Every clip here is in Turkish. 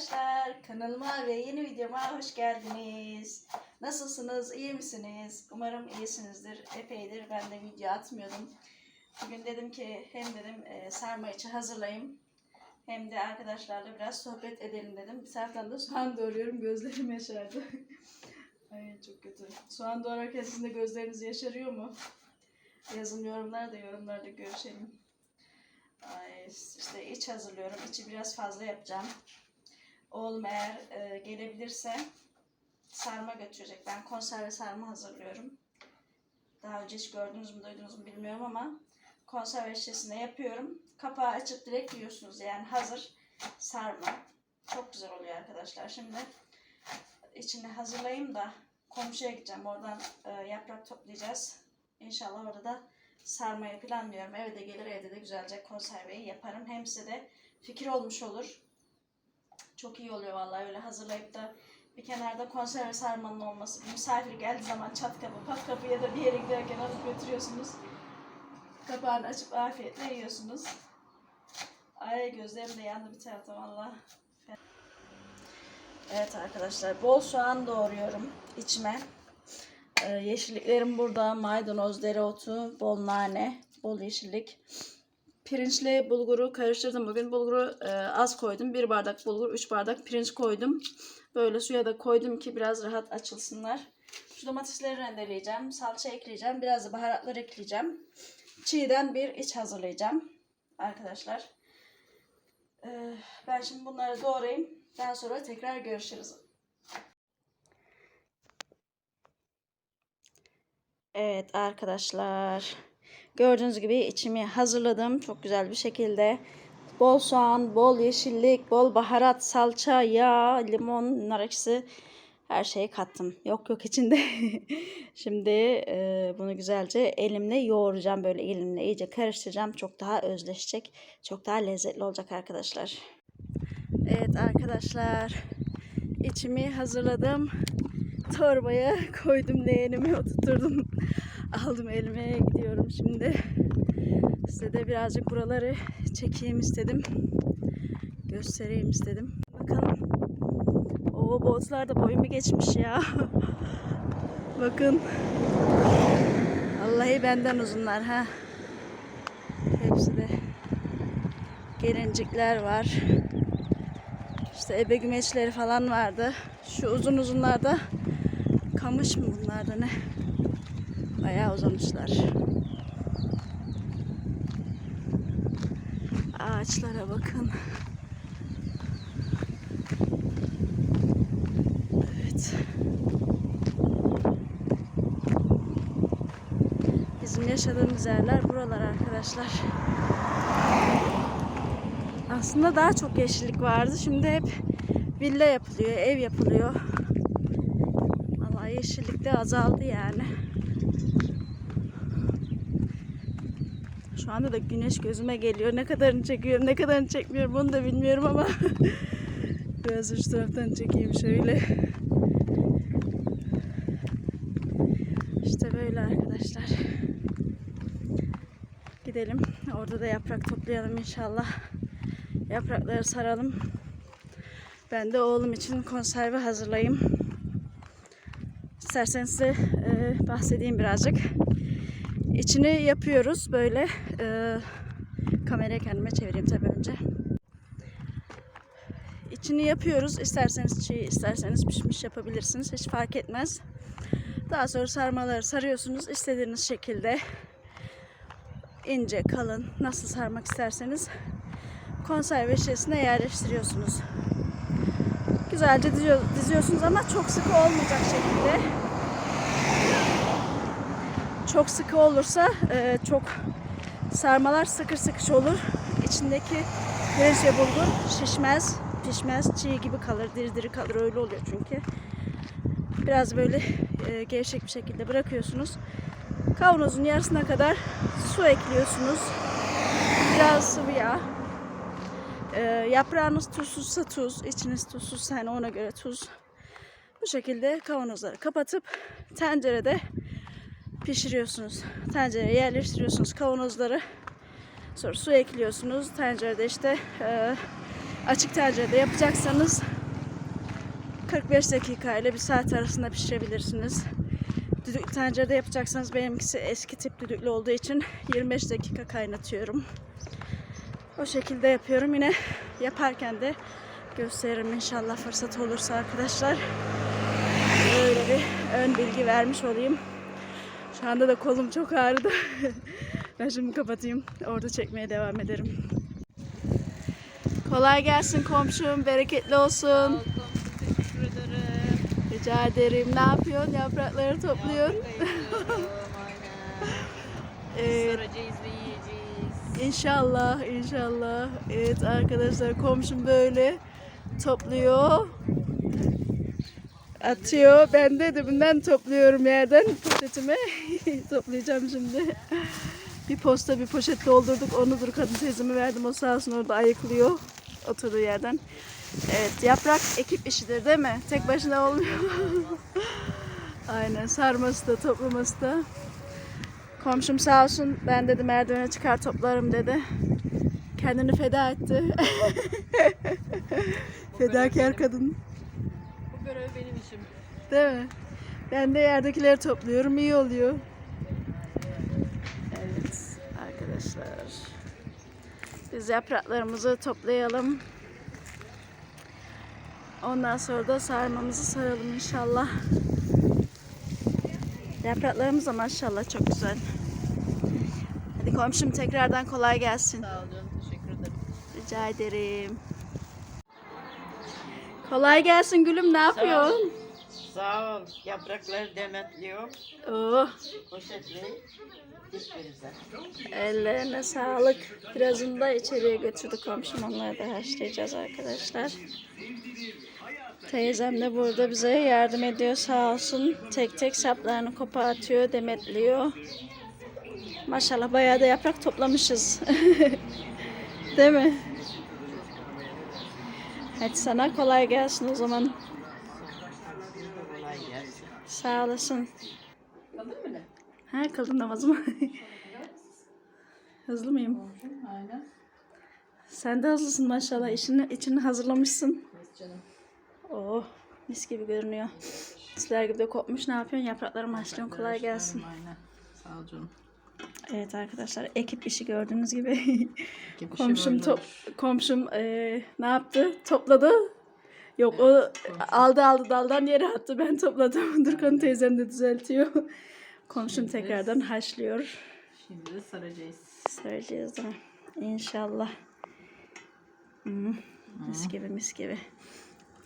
arkadaşlar. Kanalıma ve yeni videoma hoş geldiniz. Nasılsınız? İyi misiniz? Umarım iyisinizdir. Epeydir ben de video atmıyordum. Bugün dedim ki hem dedim e, sarma içi hazırlayayım. Hem de arkadaşlarla biraz sohbet edelim dedim. Bir taraftan da soğan doğruyorum. Gözlerim yaşardı. Ay çok kötü. Soğan doğrarken sizin de gözleriniz yaşarıyor mu? Yazın yorumlarda yorumlarda görüşelim. Ay, işte iç hazırlıyorum. İçi biraz fazla yapacağım. Oğlum eğer e, gelebilirse sarma götürecek. Ben konserve sarma hazırlıyorum. Daha önce hiç gördünüz mü duydunuz mu bilmiyorum ama konserve şişesine yapıyorum. Kapağı açıp direkt yiyorsunuz. Yani hazır sarma. Çok güzel oluyor arkadaşlar. Şimdi içini hazırlayayım da komşuya gideceğim. Oradan e, yaprak toplayacağız. İnşallah orada da sarmayı planlıyorum. Evde gelir evde de güzelce konserveyi yaparım. Hem size de fikir olmuş olur. Çok iyi oluyor vallahi öyle hazırlayıp da bir kenarda konserve sarmanın olması. Misafir geldiği zaman çat kapı, pat kapı ya da bir yere giderken alıp götürüyorsunuz. Kapağını açıp afiyetle yiyorsunuz. Ay gözlerim de yandı bir taraftan valla. Evet arkadaşlar bol soğan doğruyorum içime. Ee, yeşilliklerim burada. Maydanoz, dereotu, bol nane, bol yeşillik. Pirinçle bulguru karıştırdım. Bugün bulguru e, az koydum. Bir bardak bulgur, üç bardak pirinç koydum. Böyle suya da koydum ki biraz rahat açılsınlar. Şu domatesleri rendeleyeceğim. Salça ekleyeceğim. Biraz da baharatlar ekleyeceğim. Çiğden bir iç hazırlayacağım. Arkadaşlar. Ee, ben şimdi bunları doğrayayım. Daha sonra tekrar görüşürüz. Evet arkadaşlar. Gördüğünüz gibi içimi hazırladım. Çok güzel bir şekilde. Bol soğan, bol yeşillik, bol baharat, salça, yağ, limon, nar ekşisi her şeyi kattım. Yok yok içinde. Şimdi e, bunu güzelce elimle yoğuracağım. Böyle elimle iyice karıştıracağım. Çok daha özleşecek. Çok daha lezzetli olacak arkadaşlar. Evet arkadaşlar. içimi hazırladım. Torbaya koydum leğenimi oturturdum. Aldım elime gidiyorum şimdi. Size de birazcık buraları çekeyim istedim. Göstereyim istedim. Bakın. O botlar da boyumu geçmiş ya. Bakın. Vallahi benden uzunlar ha. Hepsi de gelincikler var. İşte ebe falan vardı. Şu uzun uzunlarda kamış mı bunlar da ne? Bayağı uzamışlar. Ağaçlara bakın. Evet. Bizim yaşadığımız yerler buralar arkadaşlar. Aslında daha çok yeşillik vardı. Şimdi hep villa yapılıyor, ev yapılıyor. Yeşillik de azaldı yani. Şu anda da güneş gözüme geliyor. Ne kadarını çekiyorum, ne kadarını çekmiyorum onu da bilmiyorum ama biraz üst taraftan çekeyim şöyle. İşte böyle arkadaşlar. Gidelim. Orada da yaprak toplayalım inşallah. Yaprakları saralım. Ben de oğlum için konserve hazırlayayım. İsterseniz size e, bahsedeyim birazcık. İçini yapıyoruz böyle. E, kamerayı kendime çevireyim tabii önce. İçini yapıyoruz. İsterseniz çiğ, isterseniz pişmiş yapabilirsiniz. Hiç fark etmez. Daha sonra sarmaları sarıyorsunuz. istediğiniz şekilde ince, kalın nasıl sarmak isterseniz konserve şişesine yerleştiriyorsunuz. Güzelce diziyor- diziyorsunuz ama çok sıkı olmayacak şekilde. Çok sıkı olursa e, çok sarmalar sıkır sıkış olur. İçindeki pirinç ve bulgur şişmez, pişmez, çiğ gibi kalır, diri diri kalır. Öyle oluyor çünkü. Biraz böyle e, gevşek bir şekilde bırakıyorsunuz. Kavanozun yarısına kadar su ekliyorsunuz. Biraz sıvı yağ. E, yaprağınız tuzsuzsa tuz, içiniz tuzsuzsa hani ona göre tuz. Bu şekilde kavanozları kapatıp tencerede pişiriyorsunuz. Tencereye yerleştiriyorsunuz kavanozları. Sonra su ekliyorsunuz. Tencerede işte e, Açık tencerede yapacaksanız 45 dakika ile 1 saat arasında pişirebilirsiniz. Düdüklü tencerede yapacaksanız benimkisi eski tip düdüklü olduğu için 25 dakika kaynatıyorum. O şekilde yapıyorum. Yine yaparken de gösteririm inşallah fırsat olursa arkadaşlar. Böyle bir ön bilgi vermiş olayım. Şu anda da kolum çok ağrıdı. ben şimdi kapatayım. Orada çekmeye devam ederim. Kolay gelsin komşum. Bereketli olsun. Teşekkür ederim. Rica ederim. Ne yapıyorsun? Yaprakları topluyorsun. Evet. İnşallah, inşallah. Evet arkadaşlar komşum böyle topluyor. Atıyor. Ben de dibimden topluyorum yerden poşetime. Toplayacağım şimdi. Bir posta bir poşet doldurduk. Onu dur kadın teyzeme verdim. O sağ olsun orada ayıklıyor. Oturduğu yerden. Evet yaprak ekip işidir değil mi? Tek başına olmuyor. Aynen sarması da toplaması da. Komşum sağ olsun ben dedi merdivene çıkar toplarım dedi. Kendini feda etti. Fedakar kadın. Bu görev benim işim. Değil mi? Ben de yerdekileri topluyorum. iyi oluyor. Evet arkadaşlar. Biz yapraklarımızı toplayalım. Ondan sonra da sarmamızı saralım inşallah. Yapraklarımız da maşallah çok güzel. Hadi komşum tekrardan kolay gelsin. Sağ ol canım. Teşekkür ederim. Rica ederim. Kolay gelsin gülüm ne yapıyorsun? Sağ ol. Yaprakları demetliyorum. Oh, dipbirize. ellerine sağlık. Birazını da içeriye götürdük komşum. Onları da haşlayacağız arkadaşlar. Teyzem de burada bize yardım ediyor sağ olsun. Tek tek saplarını kopartıyor, demetliyor. Maşallah bayağı da yaprak toplamışız. Değil mi? Hadi sana kolay gelsin o zaman. Kolay gelsin. Sağ olasın. Kalır mı ne? Ha kıldım namazımı. Hızlı mıyım? Aynen. Sen de hızlısın maşallah. İçini, içini hazırlamışsın. Evet canım. Oh mis gibi görünüyor. Sizler gibi de kopmuş. Ne yapıyorsun? Yaprakları haşlıyorsun. Kolay gelsin. Aynen. Sağ ol canım. Evet arkadaşlar ekip işi gördüğünüz gibi. Komşum top, komşum eee, ne yaptı? Topladı. Yok o aldı aldı daldan yere attı. Ben topladım. Durkan teyzem de düzeltiyor. Komşum tekrardan haşlıyor. Şimdi de saracağız. Değil mi? İnşallah. Hmm, mis gibi mis gibi.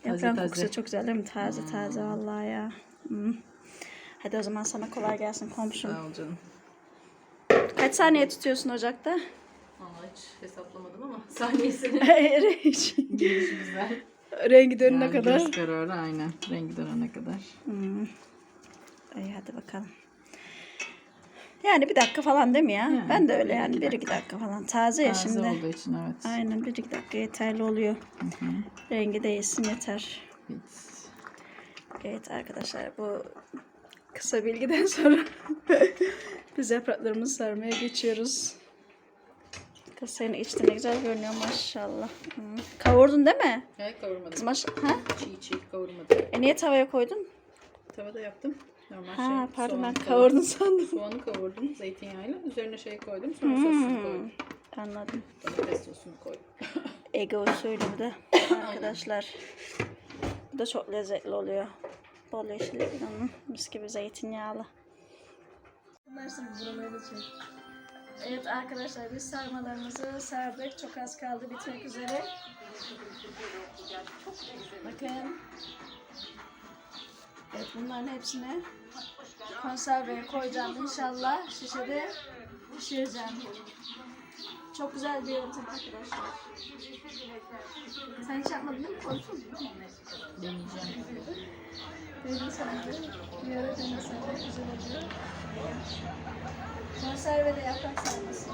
Taze Yaprağın taze. kokusu çok güzel değil mi? Taze taze vallahi ya. Hmm. Hadi o zaman sana kolay gelsin komşum. Sağ ol canım. Kaç saniye tutuyorsun ocakta? Vallahi hiç hesaplamadım ama saniyesini. Rengi güzel. Rengi dönene Yani kadar. Göz kararı aynen. Rengi dönene kadar. Hmm. İyi hadi bakalım. Yani bir dakika falan değil mi ya? Yani ben de öyle yani bir iki dakika falan. Taze ya Taze şimdi. olduğu için evet. Aynen bir iki dakika yeterli oluyor. Hı hı. Rengi değilsin yeter. Evet. Evet arkadaşlar bu kısa bilgiden sonra biz yapraklarımızı sarmaya geçiyoruz. Senin içte ne güzel görünüyor maşallah. Hı. Kavurdun değil mi? Evet kavurmadım. Maş ha? Çiğ çiğ kavurmadım. E niye tavaya koydun? Tavada yaptım. Normal Ha şey. pardon ben soğan kavurdun sandım. Soğanı kavurdum zeytinyağıyla. Üzerine şey koydum. Sonra sosunu Hmm, koydum. anladım. Domates sosunu koydum. Ege usulü bu da arkadaşlar. Bu da çok lezzetli oluyor. Bol yeşillik onun mis gibi zeytinyağlı. Evet arkadaşlar biz sarmalarımızı sardık. Çok az kaldı bitmek üzere. Bakın. Evet bunların hepsini konserveye koyacağım inşallah. Şişede pişireceğim. Çok güzel bir yöntem arkadaşlar. Sen hiç yapmadın değil mi? Koydun mu? Deneyeceğim. Dedim sana da. Bir ara denesene. Güzel oluyor. Konserve de yaprak sarması.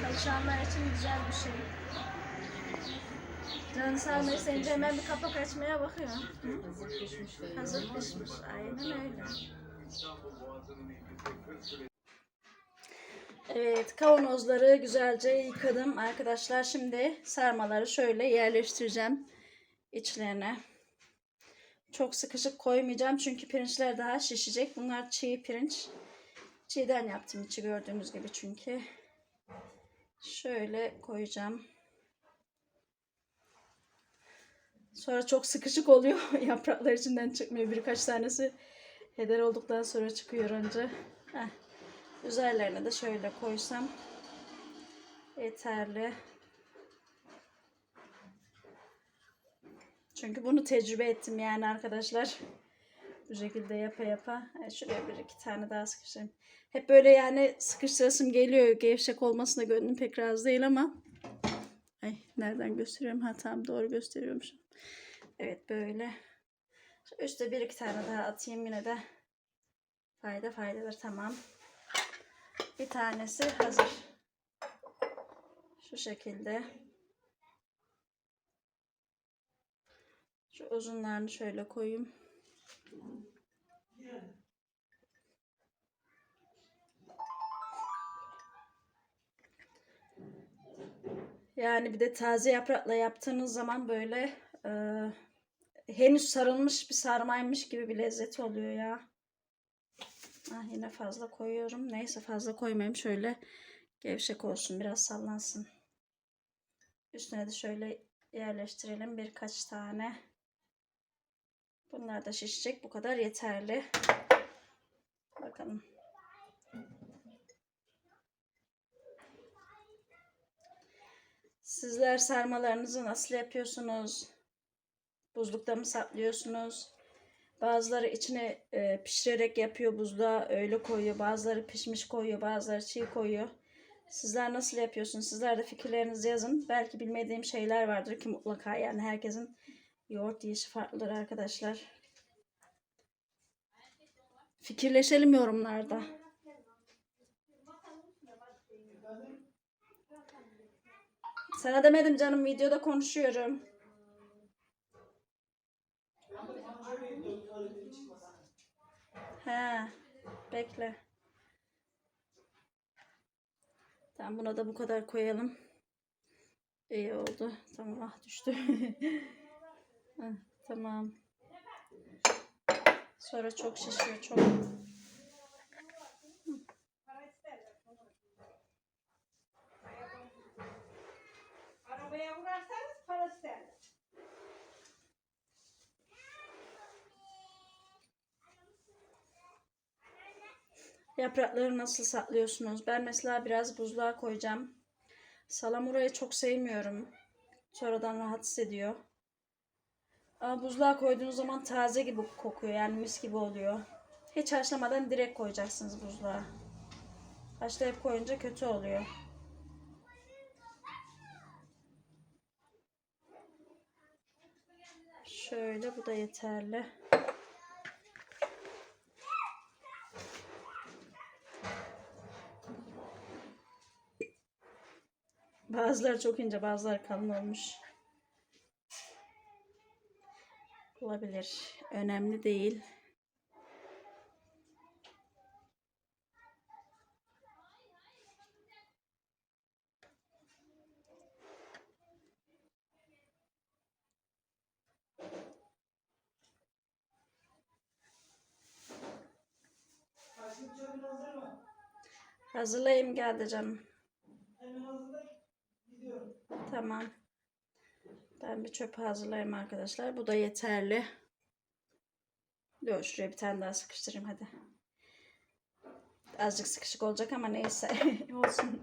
Çalışanlar için güzel bir şey. Canı sarmayı senince hemen bir kapak açmaya bakıyor. Pişmiş. Hazır pişmiş. Aynen öyle. Evet kavanozları güzelce yıkadım arkadaşlar. Şimdi sarmaları şöyle yerleştireceğim içlerine. Çok sıkışık koymayacağım çünkü pirinçler daha şişecek. Bunlar çiğ pirinç. Çiğden yaptım içi gördüğünüz gibi çünkü. Şöyle koyacağım. Sonra çok sıkışık oluyor. Yapraklar içinden çıkmıyor. Birkaç tanesi heder olduktan sonra çıkıyor önce. Heh. Üzerlerine de şöyle koysam yeterli. Çünkü bunu tecrübe ettim yani arkadaşlar. Bu şekilde yapa yapa. Evet, şuraya bir iki tane daha sıkıştırayım. Hep böyle yani sıkıştırasım geliyor. Gevşek olmasına gönlüm pek razı değil ama. Ay nereden gösteriyorum? Ha tamam doğru gösteriyormuşum. Evet böyle. Şu Üste bir iki tane daha atayım yine de. Fayda faydadır tamam. Bir tanesi hazır. Şu şekilde. Şu uzunlarını şöyle koyayım. Yani bir de taze yaprakla yaptığınız zaman böyle e, henüz sarılmış bir sarmaymış gibi bir lezzeti oluyor ya. Ah, yine fazla koyuyorum. Neyse fazla koymayayım. Şöyle gevşek olsun. Biraz sallansın. Üstüne de şöyle yerleştirelim birkaç tane. Bunlar da şişecek. Bu kadar yeterli. Bakalım. Sizler sarmalarınızı nasıl yapıyorsunuz? Buzlukta mı saklıyorsunuz? Bazıları içine e, pişirerek yapıyor buzluğa öyle koyuyor. Bazıları pişmiş koyuyor. Bazıları çiğ koyuyor. Sizler nasıl yapıyorsunuz? Sizler de fikirlerinizi yazın. Belki bilmediğim şeyler vardır ki mutlaka yani herkesin yoğurt yiyişi farklıdır arkadaşlar. Fikirleşelim yorumlarda. Sana demedim canım videoda konuşuyorum. He, bekle. Tamam buna da bu kadar koyalım. İyi oldu. Tamam ah düştü. Tamam. Sonra çok şişiyor çok. Arabaya vurarsanız parası derler. Yaprakları nasıl saklıyorsunuz? Ben mesela biraz buzluğa koyacağım. Salamurayı çok sevmiyorum. Sonradan rahatsız ediyor. Ama buzluğa koyduğunuz zaman taze gibi kokuyor. Yani mis gibi oluyor. Hiç haşlamadan direkt koyacaksınız buzluğa. Haşlayıp koyunca kötü oluyor. Şöyle bu da yeterli. Bazıları çok ince, bazıları kalın olmuş. Olabilir. Önemli değil. Hazırlayayım geldi canım. Tamam. Ben bir çöp hazırlayayım arkadaşlar. Bu da yeterli. Dur şuraya bir tane daha sıkıştırayım hadi. Azıcık sıkışık olacak ama neyse olsun.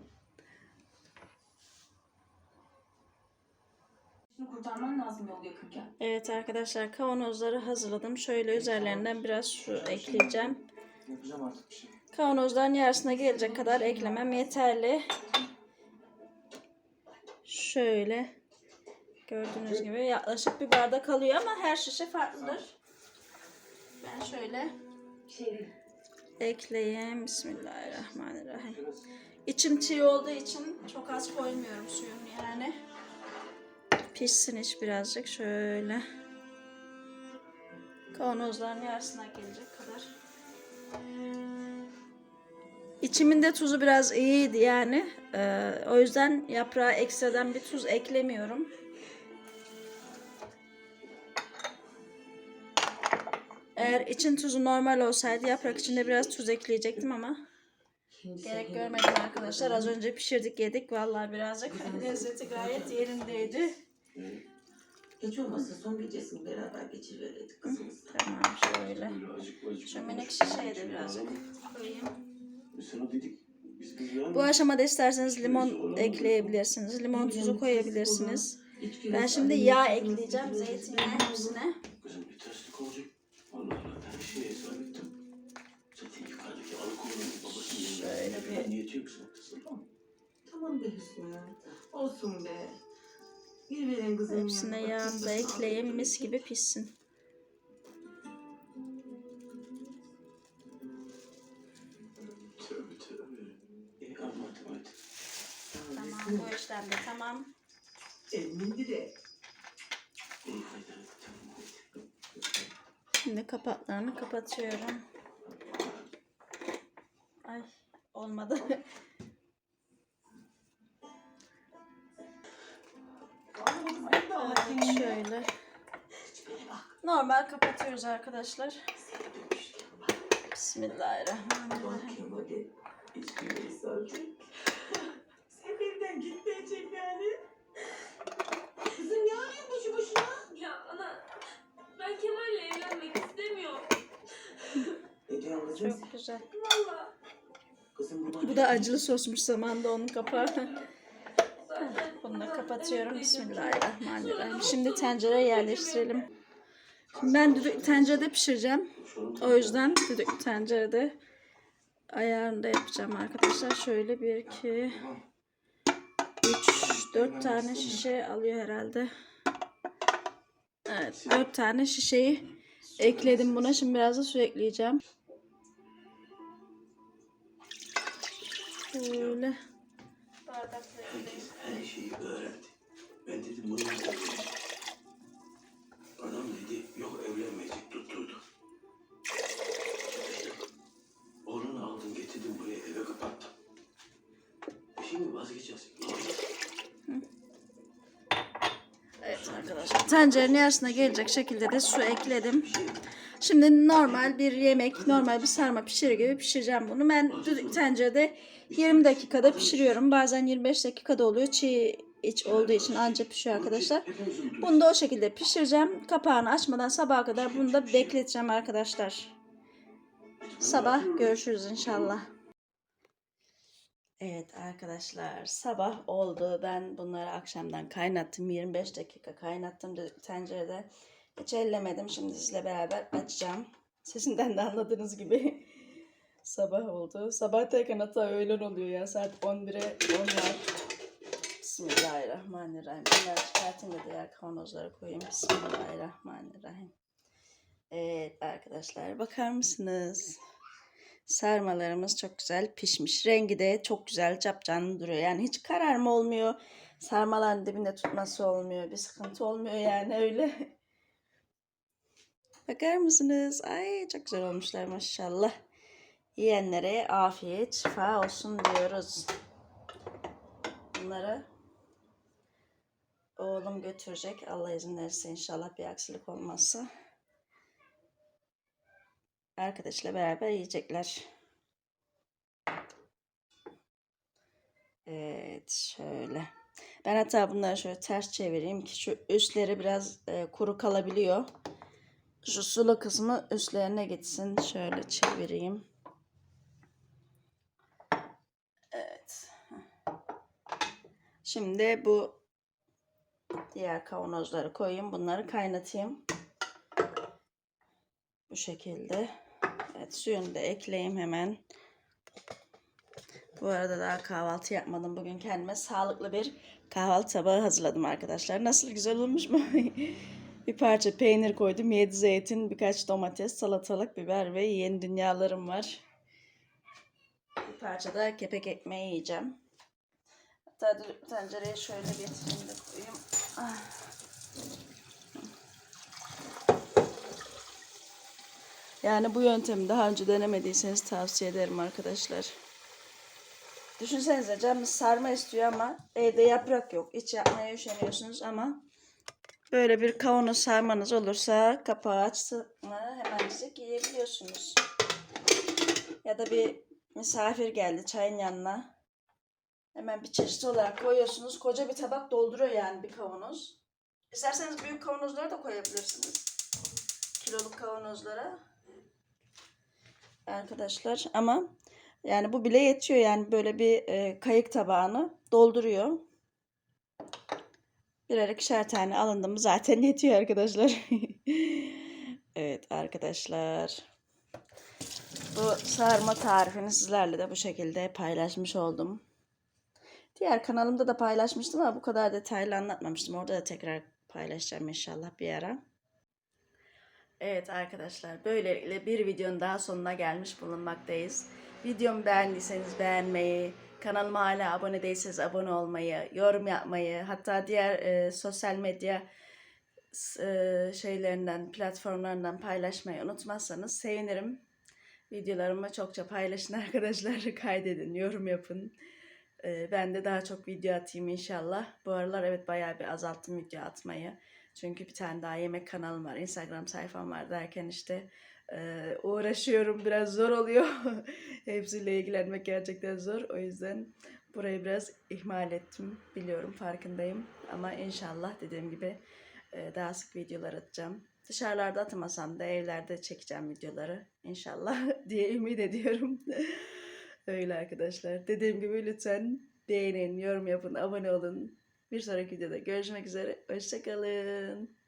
Kurtarman lazım yol yakınken. Evet arkadaşlar kavanozları hazırladım. Şöyle üzerlerinden biraz su ekleyeceğim. Yapacağım artık bir şey. Kavanozların yarısına gelecek kadar eklemem yeterli. Şöyle gördüğünüz gibi yaklaşık bir bardak alıyor ama her şişe farklıdır. Ben şöyle ekleyeyim. Bismillahirrahmanirrahim. İçim çiğ olduğu için çok az koymuyorum suyunu yani. Pişsin iç birazcık şöyle. Kavanozların yarısına gelecek kadar. İçimin de tuzu biraz iyiydi yani. Ee, o yüzden yaprağa ekstradan bir tuz eklemiyorum. Eğer için tuzu normal olsaydı yaprak içinde biraz tuz ekleyecektim ama gerek görmedim arkadaşlar. Az önce pişirdik yedik. Vallahi birazcık lezzeti gayet yerindeydi. Hiç olmazsa son gecesini beraber geçiriverdik kızımız. Tamam şöyle. Şu minik şişeye de birazcık koyayım. Sana dedik biz. Bu aşamada isterseniz limon ekleyebilirsiniz. Limon tuzu koyabilirsiniz. Ben şimdi yağ ekleyeceğim zeytinyağı hepsine. Kızım bir terslik olacak. Allah Allah ben her şeyi hesap ettim. Zaten yukarıdaki alıkoğlanın babasının Şöyle bir- niyeti yok sana kızım. Tamam be Hüsnü. Olsun be. Bir verin kızım Hepsine yağını da ekleyeyim mis gibi pişsin. Tamam bu işlem de tamam. Hadi. Şimdi kapaklarını kapatıyorum. Ay olmadı. Evet, şöyle. Normal kapatıyoruz arkadaşlar. Bismillahirrahmanirrahim. Çok güzel. Bu da acılı sosmuş zamanda kapağı. Zaten Bunu da kapatıyorum. Bismillahirrahmanirrahim. Şimdi tencereye yerleştirelim. Şimdi ben düdük tencerede pişireceğim. O yüzden düdük tencerede ayarında yapacağım arkadaşlar. Şöyle bir, iki, üç, dört tane şişe alıyor herhalde. Evet, dört tane şişeyi ekledim buna. Şimdi biraz da su ekleyeceğim. Şöyle. Her şeyi öğrendi. Ben dedim bunu yapacağız? Adam dedi yok evlenmeyecek tutturdu. Çalıştık. Oğlunu aldım getirdim buraya eve kapattım. Şimdi vazgeçeceğiz. Ne olacak? Evet arkadaşlar. Tencerenin yarısına gelecek şekilde de su ekledim. Şimdi normal bir yemek, normal bir sarma pişirir gibi pişireceğim bunu. Ben tencerede 20 dakikada pişiriyorum. Bazen 25 dakikada oluyor. Çiğ iç olduğu için anca pişiyor arkadaşlar. Bunu da o şekilde pişireceğim. Kapağını açmadan sabaha kadar bunu da bekleteceğim arkadaşlar. Sabah görüşürüz inşallah. Evet arkadaşlar sabah oldu. Ben bunları akşamdan kaynattım. 25 dakika kaynattım tencerede. Hiç ellemedim. Şimdi sizle beraber açacağım. Sesinden de anladığınız gibi sabah oldu. Sabah derken hatta öğlen oluyor ya. Saat 11'e 10 var. Bismillahirrahmanirrahim. Bunları çıkartayım da diğer kavanozlara koyayım. Bismillahirrahmanirrahim. Evet arkadaşlar bakar mısınız? Sarmalarımız çok güzel pişmiş. Rengi de çok güzel capcanlı duruyor. Yani hiç kararma olmuyor. Sarmaların dibinde tutması olmuyor. Bir sıkıntı olmuyor yani öyle. Bakar mısınız? Ay çok güzel olmuşlar maşallah. Yiyenlere afiyet şifa olsun diyoruz. Bunları oğlum götürecek. Allah izin verirse inşallah bir aksilik olmazsa. Arkadaşla beraber yiyecekler. Evet şöyle. Ben hatta bunları şöyle ters çevireyim ki şu üstleri biraz e, kuru kalabiliyor. Şu sulu kısmı üstlerine gitsin. Şöyle çevireyim. Evet. Şimdi bu diğer kavanozları koyayım. Bunları kaynatayım. Bu şekilde. Evet suyunu da ekleyeyim hemen. Bu arada daha kahvaltı yapmadım. Bugün kendime sağlıklı bir kahvaltı tabağı hazırladım arkadaşlar. Nasıl güzel olmuş mu? bir parça peynir koydum. Yedi zeytin, birkaç domates, salatalık, biber ve yeni dünyalarım var. Bir parça da kepek ekmeği yiyeceğim. Hatta tencereye şöyle getireyim de koyayım. Ah. Yani bu yöntemi daha önce denemediyseniz tavsiye ederim arkadaşlar. Düşünsenize canınız sarma istiyor ama evde yaprak yok. Hiç yapmaya üşeniyorsunuz ama böyle bir kavanoz sarmanız olursa kapağı açtı mı hemencik yiyebiliyorsunuz. Ya da bir misafir geldi çayın yanına. Hemen bir çeşit olarak koyuyorsunuz. Koca bir tabak dolduruyor yani bir kavanoz. İsterseniz büyük kavanozlara da koyabilirsiniz. Kiloluk kavanozlara. Arkadaşlar ama yani bu bile yetiyor yani böyle bir e, kayık tabağını dolduruyor. Birer ikişer tane alındı zaten yetiyor arkadaşlar. evet arkadaşlar. Bu sarma tarifini sizlerle de bu şekilde paylaşmış oldum. Diğer kanalımda da paylaşmıştım ama bu kadar detaylı anlatmamıştım. Orada da tekrar paylaşacağım inşallah bir ara. Evet arkadaşlar böylelikle bir videonun daha sonuna gelmiş bulunmaktayız. Videomu beğendiyseniz beğenmeyi, kanalıma hala abone değilseniz abone olmayı, yorum yapmayı, hatta diğer e, sosyal medya e, şeylerinden, platformlarından paylaşmayı unutmazsanız sevinirim. Videolarımı çokça paylaşın arkadaşlar, kaydedin, yorum yapın. E, ben de daha çok video atayım inşallah. Bu aralar evet bayağı bir azalttım video atmayı. Çünkü bir tane daha yemek kanalım var, Instagram sayfam var derken işte e, uğraşıyorum. Biraz zor oluyor. Hepsiyle ilgilenmek gerçekten zor. O yüzden burayı biraz ihmal ettim. Biliyorum, farkındayım. Ama inşallah dediğim gibi daha sık videolar atacağım. Dışarılarda atamasam da evlerde çekeceğim videoları. İnşallah diye ümit ediyorum. Öyle arkadaşlar. Dediğim gibi lütfen beğenin, yorum yapın, abone olun. Bir sonraki videoda görüşmek üzere. Hoşçakalın.